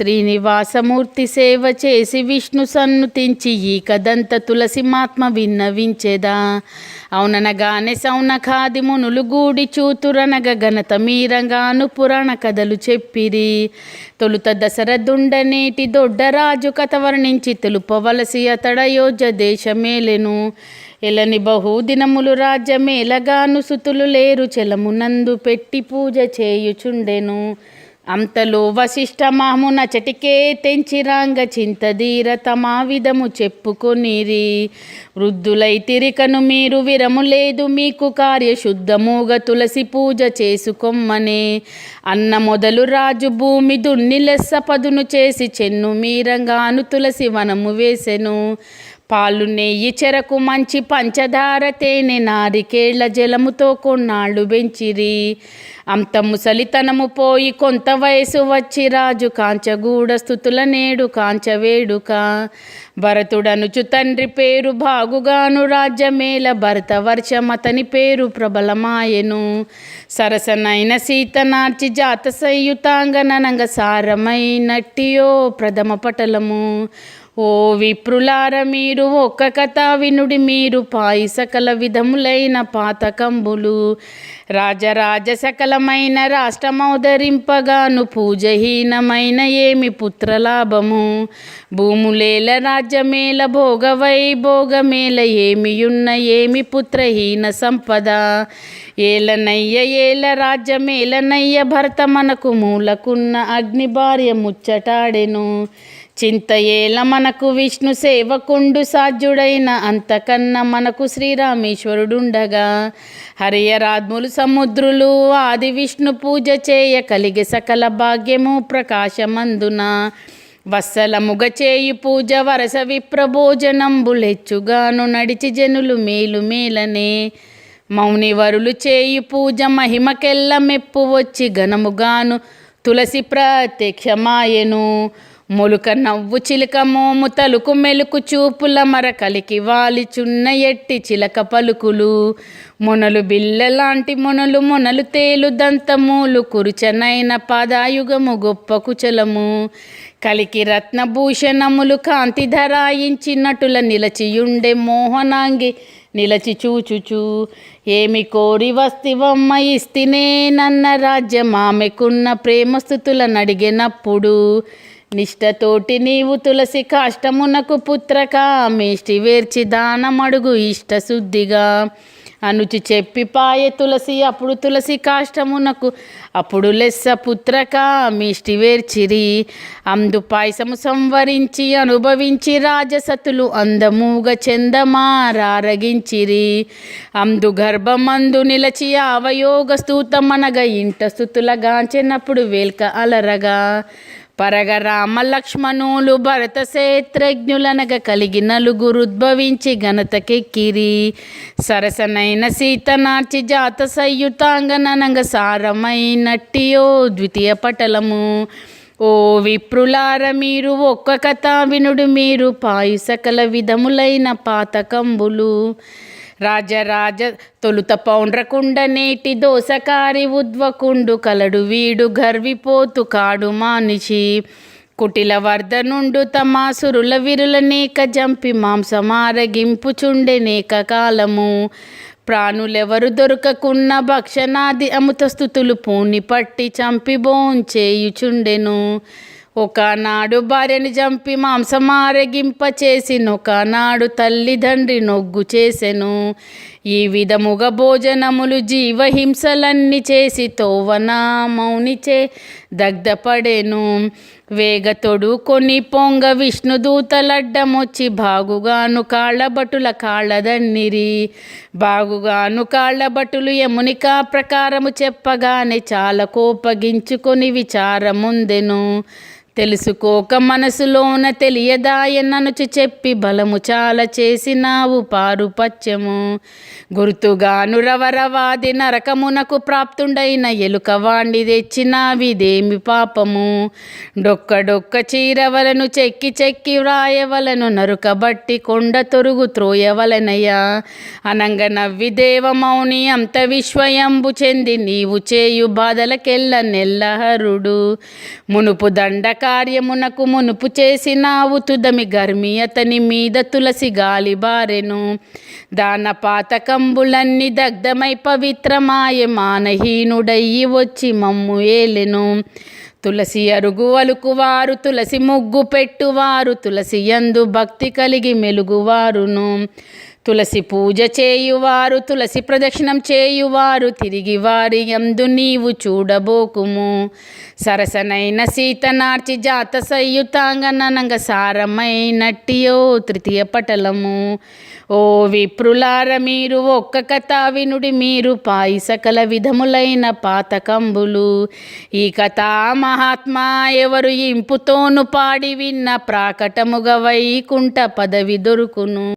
శ్రీనివాసమూర్తి సేవ చేసి విష్ణు సన్నుతించి ఈ కదంత తులసి మాత్మ విన్నవించెదా. అవుననగానే సౌనఖాది మునులు గూడి చూతురనగ ఘనత మీరంగాను పురాణ కథలు చెప్పిరి. తొలుత దశరథుండనేటి దొడ్డరాజు కథ వర్ణించి తెలుపవలసి అతడ దేశమేలెను. ఎలని బహుదినములు రాజ్యమేలగాను సుతులు లేరు చెలమునందు పెట్టి పూజ చేయుచుండెను. అంతలో వశిష్ఠ మామున చటికే తెంచిరాంగ చింతధీర తమా విధము చెప్పుకొనిరి. వృద్ధులై తిరికను మీరు విరము లేదు మీకు కార్యశుద్ధముగా తులసి పూజ చేసుకొమ్మనే. అన్న మొదలు రాజు భూమి దున్ని లెస్స పదును చేసి చెన్ను మీరంగాను తులసి వనము వేసెను. పాలు నెయ్యి చెరకు మంచి పంచదార తేనె నారికేళ్ళ జలముతో కొన్నాళ్ళు పెంచిరి అంత ముసలితనము పోయి కొంత వయసు వచ్చి రాజు కాంచగూడ స్థుతుల నేడు కాంచ వేడుక. భరతుడనుచు తండ్రి పేరు బాగుగాను రాజ్యమేల భరత వర్షమతని పేరు ప్రబలమాయెను. సరసనైన సీత నార్చి జాత సంయుతాంగననంగ సారమైనట్టియో ప్రథమ పటలము. ఓ విప్రులార మీరు ఒక్క కథ వినుడి మీరు పాయి సకల విధములైన పాతకంబులు. రాజరాజ సకలమైన రాష్ట్రమౌదరింపగాను పూజహీనమైన ఏమి పుత్రలాభము? భూములేల రాజ్యమేల భోగవై భోగమేల ఏమియున్న ఏమి పుత్రహీన సంపద? ఏలనయ్య ఏల రాజ్యమేలనయ్య భర్త మనకు మూలకున్న అగ్ని భార్య ముచ్చటాడెను. చింతయేల మనకు విష్ణు సేవకుండు సాధ్యుడైన అంతకన్నా మనకు శ్రీరామేశ్వరుడుండగా. హరియరాద్ములు సముద్రులు ఆది విష్ణు పూజ చేయ కలిగే సకల భాగ్యము ప్రకాశమందున. వత్సలముగ చేయి పూజ వరస విప్రభోజనంబులెచ్చుగాను నడిచి జనులు మేలు మేలనే. మౌనివరులు చేయి పూజ మహిమకెల్ల మెప్పు వచ్చి ఘనముగాను తులసి ప్రత్యక్షమాయెను. మొలుక నవ్వు చిలక మోము తలుకు మెలుకు చూపుల మర కలికి వాలిచున్న ఎట్టి చిలక పలుకులు. మొనలు బిల్లలాంటి మొనలు మొనలు తేలు దంతములు కురుచనైన పాదాయుగము గొప్ప కుచలము. కలికి రత్నభూషణములు కాంతి ధరాయించినటుల నిలచియుండే మోహనాంగి నిలచి చూచుచూ. ఏమి కోరి వస్తివమ్మ ఇస్తినే నన్న రాజ్యం ఆమెకున్న ప్రేమస్థుతుల నడిగినప్పుడు నిష్టతోటి నీవు తులసి కాష్టమునకు పుత్రక మేష్టి వేర్చి దానమడుగు ఇష్టశుద్ధిగా అనుచి చెప్పి పాయ తులసి అప్పుడు తులసి కాష్టమునకు అప్పుడు లెస్స పుత్రక మిష్టి వేర్చిరి. అందు పాయసము సంవరించి అనుభవించి రాజసతులు అందముగ రారగించిరి అందు గర్భమందు నిలచి అవయోగ స్తూతమనగ ఇంట స్థుతులగాంచినప్పుడు వేల్క అలరగా. పరగ రామ లక్ష్మణులు భరత శేత్రజ్ఞులనగ కలిగి నలుగురుద్భవించి ఘనతకెక్కిరి. సరసనైన సీత నాచి జాత సయ్యుతాంగననంగ సారమైనట్టియో ద్వితీయ పటలము. ఓ విప్రులార మీరు ఒక్క కథ వినుడు మీరు పాయు సకల విధములైన పాతకంబులు. రాజరాజ తొలుత పౌండ్రకుండ నేటి దోసకారి ఉద్వకుండు కలడు వీడు గర్విపోతు కాడు మానిషి కుటిల వర్ధనుండు తమాసురుల విరుల నేక జంపి మాంసమారగింపుచుండె నేక కాలము. ప్రాణులెవరు దొరకకున్న భక్షణాది అమృత స్థుతులు పూని పట్టి చంపి బోంచేయుచుండెను ఒకనాడు భార్యని చంపి మాంసమారగింప చేసినొకనాడు తల్లిదండ్రి నొగ్గు చేసెను. ఈ విధముగా భోజనములు జీవహింసలన్నీ చేసి తోవన మౌనిచే దగ్ధపడెను. వేగ తొడుకొని పొంగ విష్ణుదూతలడ్డమొచ్చి బాగుగాను కాళ్ళబటుల కాళ్ళదన్నిరి. బాగుగాను కాళ్ళబటులు యమునికా ప్రకారము చెప్పగానే చాలా కోపగించుకొని విచారముందెను. తెలుసుకోక మనసులోన తెలియదాయననుచు చెప్పి బలము చాలా చేసినావు పారుపత్యము గుర్తుగాను రవరవాది నరకమునకు ప్రాప్తుండైన ఎలుక వాండి తెచ్చినావిదేమి పాపము. డొక్క డొక్క చీరవలను చెక్కి చెక్కి వ్రాయవలను నరుకబట్టి కొండ తొరుగు త్రోయవలనయ్యా అనంగ నవ్వి దేవమౌని అంత విశ్వయంబు చెంది నీవు చేయు బాధలకెల్ల నెల్లహరుడు. మునుపు దండక కార్యమునకు మునుపు చేసినావు తుదమి గర్మి అతని మీద తులసి గాలి బారెను. దాన పాతకంబులన్నీ దగ్ధమై పవిత్రమాయ మానహీనుడయ్యి వచ్చి మమ్ము ఏలెను. తులసి అరుగు అలుకువారు తులసి ముగ్గు పెట్టువారు తులసి యందు భక్తి కలిగి మెలుగువారును. తులసి పూజ చేయువారు తులసి ప్రదక్షిణం చేయువారు తిరిగి వారి యందు నీవు చూడబోకుము. సరసనైన సీతనార్చి జాత సయ్యుతాంగనంగ సారమైనట్టియో తృతీయ పటలము. ఓ విప్రులార మీరు ఒక్క కథ వినుడి మీరు పాయి సకల విధములైన పాతకంబులు. ఈ కథ మహాత్మా ఎవరు ఇంపుతోను పాడి విన్న ప్రాకటముగ వైకుంఠ పదవి దొరుకును.